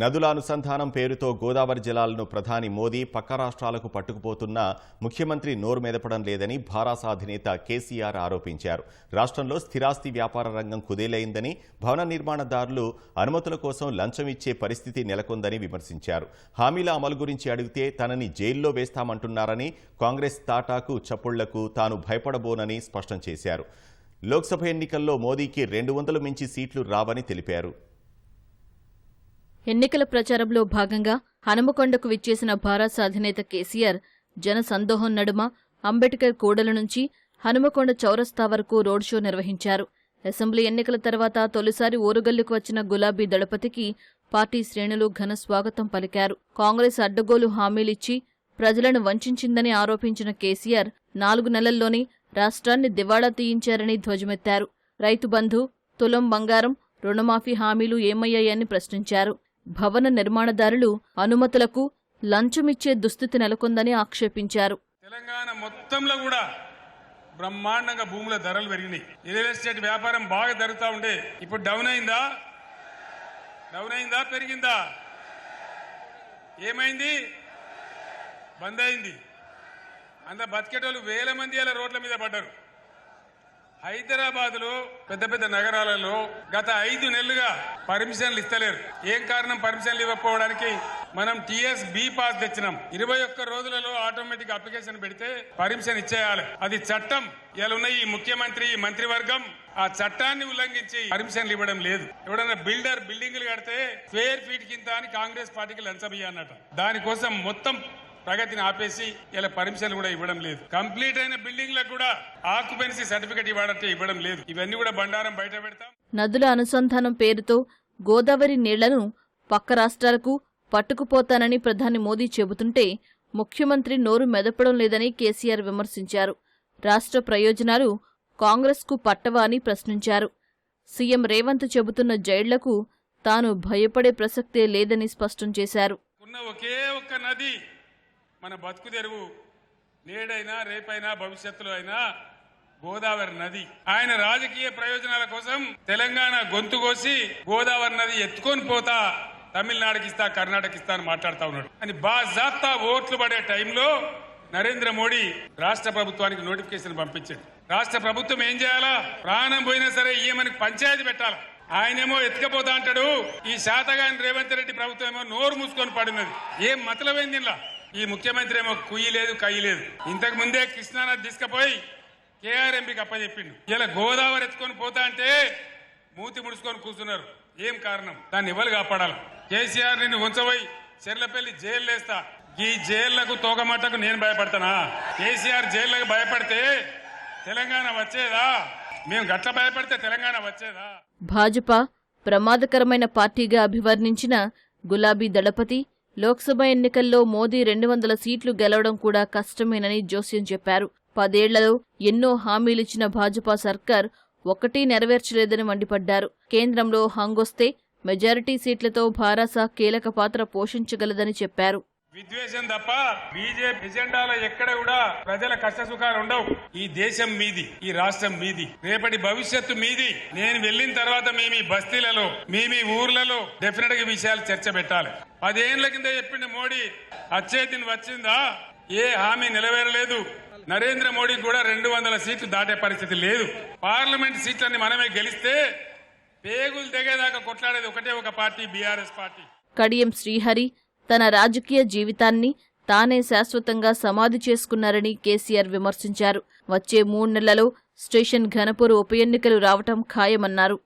నదుల అనుసంధానం పేరుతో గోదావరి జలాలను ప్రధాని మోదీ పక్క రాష్ట్రాలకు పట్టుకుపోతున్నా ముఖ్యమంత్రి నోరు మెదపడం లేదని భారాస అధినేత కేసీఆర్ ఆరోపించారు. రాష్ట్రంలో స్థిరాస్తి వ్యాపార రంగం కుదేలైందని భవన నిర్మాణదారులు అనుమతుల కోసం లంచం ఇచ్చే పరిస్థితి నెలకొందని విమర్శించారు. హామీల అమలు గురించి అడిగితే తనని జైల్లో వేస్తామంటున్నారని కాంగ్రెస్ తాటాకు చప్పుళ్ళకు తాను భయపడబోనని స్పష్టం చేశారు. లోక్సభ ఎన్నికల్లో మోదీకి రెండు వందలు మించి సీట్లు రావని తెలిపారు. ఎన్నికల ప్రచారంలో భాగంగా హనుమకొండకు విచ్చేసిన భారత అధినేత కేసీఆర్ జన సందోహం నడుమ అంబేద్కర్ కూడల నుంచి హనుమకొండ చౌరస్తా వరకు రోడ్ షో నిర్వహించారు. అసెంబ్లీ ఎన్నికల తర్వాత తొలిసారి ఓరుగల్లుకు వచ్చిన గులాబీ దళపతికి పార్టీ శ్రేణులు ఘన స్వాగతం పలికారు. కాంగ్రెస్ అడ్డగోలు హామీలిచ్చి ప్రజలను వంచిందని ఆరోపించిన కేసీఆర్ నాలుగు నెలల్లోనే రాష్ట్రాన్ని దివాళా తీయించారని ధ్వజమెత్తారు. రైతు బంధు తులం బంగారం రుణమాఫీ హామీలు ఏమయ్యాయని ప్రశ్నించారు. భవన నిర్మాణదారులు అనుమతులకు లంచమిచ్చే దుస్థితి నెలకొందని ఆక్షేపించారు. తెలంగాణ మొత్తంలో కూడా బ్రహ్మాండంగా భూముల ధరలు పెరిగినాయి. రియల్ ఎస్టేట్ వ్యాపారం బాగా జరుగుతూ ఉండే. ఇప్పుడు డౌన్ అయిందా? డౌన్ అయిందా? పెరిగిందా? ఏమైంది? బంద్ అయింది. అంత బతికేటోళ్ళు వేల మంది అలా రోడ్ల మీద పడ్డారు. హైదరాబాద్లో పెద్ద పెద్ద నగరాలలో గత ఐదు నెలలుగా పర్మిషన్లు ఇస్తలేరు. ఏం కారణం పర్మిషన్లు ఇవ్వకపోవడానికి? మనం టిఎస్ బి పాస్ తెచ్చినాం. ఇరవై ఒక్క రోజులలో ఆటోమేటిక్ అప్లికేషన్ పెడితే పర్మిషన్ ఇచ్చేయాలి. అది చట్టం. ఇలా ఉన్న ఈ ముఖ్యమంత్రి ఈ మంత్రివర్గం ఆ చట్టాన్ని ఉల్లంఘించి పర్మిషన్లు ఇవ్వడం లేదు. ఎవడన్నా బిల్డర్ బిల్డింగ్లు కడితే స్క్వేర్ ఫీట్ కింద అని కాంగ్రెస్ పార్టీకి లంచం అన్నట దానికోసం మొత్తం ప్రగతిని ఆపేసి ఇలా పర్మిషన్లు కూడా ఇవ్వడం లేదు. కంప్లీట్ అయిన బిల్డింగ్లకు కూడా ఆక్యుపెన్సీ సర్టిఫికేట్ ఇవ్వడంటే ఇవ్వడం లేదు. ఇవన్నీ కూడా బండారం బయట పెడతాం. నదుల అనుసంధానం పేరుతో గోదావరి నీళ్ళను పక్క రాష్ట్రాలకు పట్టుకుపోతానని ప్రధాని మోదీ చెబుతుంటే ముఖ్యమంత్రి నోరు మెదపడం లేదని కేసీఆర్ విమర్శించారు. రాష్ట్ర ప్రయోజనాలు కాంగ్రెస్కు పట్టవా అని ప్రశ్నించారు. సీఎం రేవంత్ చెబుతున్న జైళ్ళకు తాను భయపడే ప్రసక్తే లేదని స్పష్టం చేశారు. ఒకే ఒక్క నది మన బతుకు తెరువు. నేడైనా రేపైనా భవిష్యత్తులో అయినా గోదావరి నది. ఆయన రాజకీయ ప్రయోజనాల కోసం తెలంగాణ గొంతు కోసి గోదావరి నది ఎత్తుకొని పోతా తమిళనాడుకి ఇస్తా కర్ణాటక ఇస్తా అని మాట్లాడుతా ఉన్నాడు. అని బాజాప్తా ఓట్లు పడే టైంలో నరేంద్ర మోడీ రాష్ట్ర ప్రభుత్వానికి నోటిఫికేషన్ పంపించాడు. రాష్ట్ర ప్రభుత్వం ఏం చేయాలా? ప్రాణం పోయినా సరే ఈయమని పంచాయతీ పెట్టాలా? ఆయనేమో ఎత్తుకపోతా అంటాడు. ఈ శాతగాని రేవంత్ రెడ్డి ప్రభుత్వం ఏమో నోరు మూసుకొని పడినది. ఏం మతలమైంది ఇలా ఈ ముఖ్యమంత్రి ఏమో కుయ్యి లేదు కయ్యి లేదు. ఇంతకు ముందే కృష్ణానది తీసుకుపోయి కేఆర్ఎంపీకి అప్పచెప్పిండు. ఇలా గోదావరి ఎత్తుకొని పోతా అంటే మూతి ముడుచుకొని కూర్చున్నారు. ఏం కారణం? దాన్ని ఎవరు కాపాడాలి? కేసీఆర్ నిన్ను ఉంచబోయి చెర్లపల్లి జైలు వేస్తా. ఈ జైళ్ళకు తోకమట్టకు నేను భయపడతానా? కేసీఆర్ జైళ్ళకు భయపడితే తెలంగాణ వచ్చేదా? మేము గట్ల భయపడితే తెలంగాణ వచ్చేదా? భాజపా ప్రమాదకరమైన పార్టీగా అభివర్ణించిన గులాబీ దళపతి లోక్సభ ఎన్నికల్లో మోదీ రెండు వందల సీట్లు గెలవడం కూడా కష్టమేనని జోస్యం చెప్పారు. పదేళ్ళలో ఎన్నో హామీలిచ్చిన భాజపా సర్కార్ ఒకటి నెరవేర్చలేదని మండిపడ్డారు. కేంద్రంలో హంగొస్తే మెజారిటీ సీట్లతో భారాస కీలక పాత్ర పోషించగలదని చెప్పారు. విద్వేషం తప్ప బీజేపీ ఎజెండాలో ఎక్కడ కూడా ప్రజల కష్ట సుఖాలు ఉండవు ఈ దేశం మీది ఈ రాష్ట్రం మీది. రేపటి భవిష్యత్తు మీది. నేను వెళ్ళిన తర్వాత మీ మీ బస్తీలలో మీ మీ ఊర్లలో డెఫినెట్గా విషయాలు చర్చ పెట్టాలి. పదేళ్ళ కింద చెప్పింది మోడీ అచ్చేతిని వచ్చిందా? ఏ హామీ నెరవేరలేదు నరేంద్ర మోడీ కూడా రెండు వందల సీట్లు దాటే పరిస్థితి లేదు. పార్లమెంట్ సీట్లన్నీ మనమే గెలిస్తే పేగులు తెగేదాకా కొట్లాడేది ఒకటే ఒక పార్టీ బీఆర్ఎస్ పార్టీ. కడియం శ్రీహరి తన రాజకీయ జీవితాన్ని తానే శాశ్వతంగా సమాధి చేసుకున్నారని కేసీఆర్ విమర్శించారు. వచ్చే మూడు నెలలలో స్టేషన్ ఘనపూర్ ఉప ఎన్నికలు రావటం ఖాయమన్నారు.